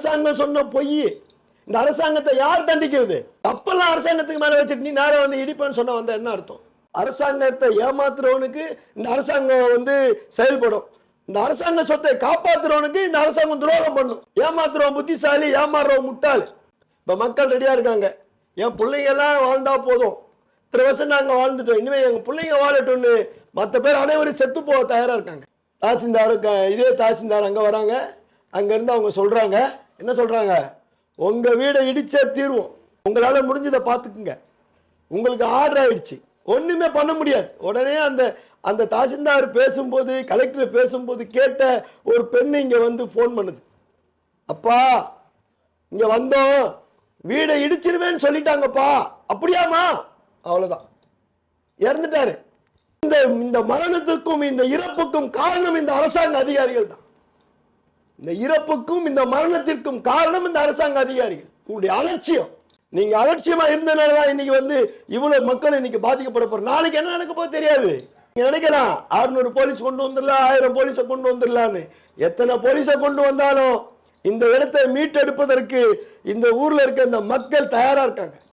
அரசாங்கம் சொன்ன பொய். இந்த அரசாங்கத்தை யார் தண்டிக்கிறது? தப்பெல்லாம் அரசாங்கத்துக்கு மேலே வச்சுட்டு நீ நேரம் வந்து இடிப்பேன்னு சொன்ன வந்த என்ன அர்த்தம்? அரசாங்கத்தை ஏமாத்துறவனுக்கு இந்த அரசாங்கம் வந்து செயல்படும். இந்த அரசாங்க சொத்தை காப்பாத்துறவனுக்கு இந்த அரசாங்கம் துரோகம் பண்ணும். ஏமாத்துறவன் புத்திசாலி ஏமாறுறவன் முட்டாள். இப்போ மக்கள் ரெடியாக இருக்காங்க. என் பிள்ளைங்க எல்லாம் வாழ்ந்தா போதும். இத்தனை வருஷம் நாங்கள் வாழ்ந்துட்டோம். இனிமேல் எங்கள் பிள்ளைங்க வாழட்டும்னு மற்ற பேர் அனைவரும் செத்து போக தயாராக இருக்காங்க. தாசில்தார் க- இதே தாசில்தார் அங்கே வராங்க. அங்கேருந்து அவங்க சொல்கிறாங்க என்ன சொல்கிறாங்க உங்கள் வீடை இடிச்சே தீர்வோம். உங்களால் முடிஞ்சதை பார்த்துக்குங்க. உங்களுக்கு ஆர்டர் ஆயிடுச்சு. ஒன்றுமே பண்ண முடியாது. உடனே அந்த அந்த தாசில்தார் பேசும்போது கலெக்டர் பேசும்போது கேட்ட ஒரு பெண் இங்கே வந்து ஃபோன் பண்ணுது. அப்பா இங்கே வந்தோம். வீடை இடிச்சிருவேன்னு சொல்லிட்டாங்கப்பா. அப்படியாமா அவ்வளோதான் இறந்துட்டாரு. இந்த இந்த மரணத்துக்கும் இந்த இறப்புக்கும் காரணம் இந்த அரசாங்க அதிகாரிகள் தான். இந்த இறப்புக்கும் இந்த மரணத்திற்கும் காரணம் இந்த அரசாங்க அதிகாரிகள். உங்களுடைய அலட்சியம். நீங்க அலட்சியமா இருந்தனால இன்னைக்கு வந்து இவ்வளவு மக்கள் இன்னைக்கு பாதிக்கப்பட போற. நாளைக்கு என்ன நடக்க போது தெரியாது. நீங்க நினைக்கலாம் 600 போலீஸ் கொண்டு வந்துடலாம் ஆயிரம் போலீஸை கொண்டு வந்துடலான்னு எத்தனை போலீஸை கொண்டு வந்தாலும் இந்த இடத்தை மீட்டெடுப்பதற்கு இந்த ஊர்ல இருக்க இந்த மக்கள் தயாரா இருக்காங்க.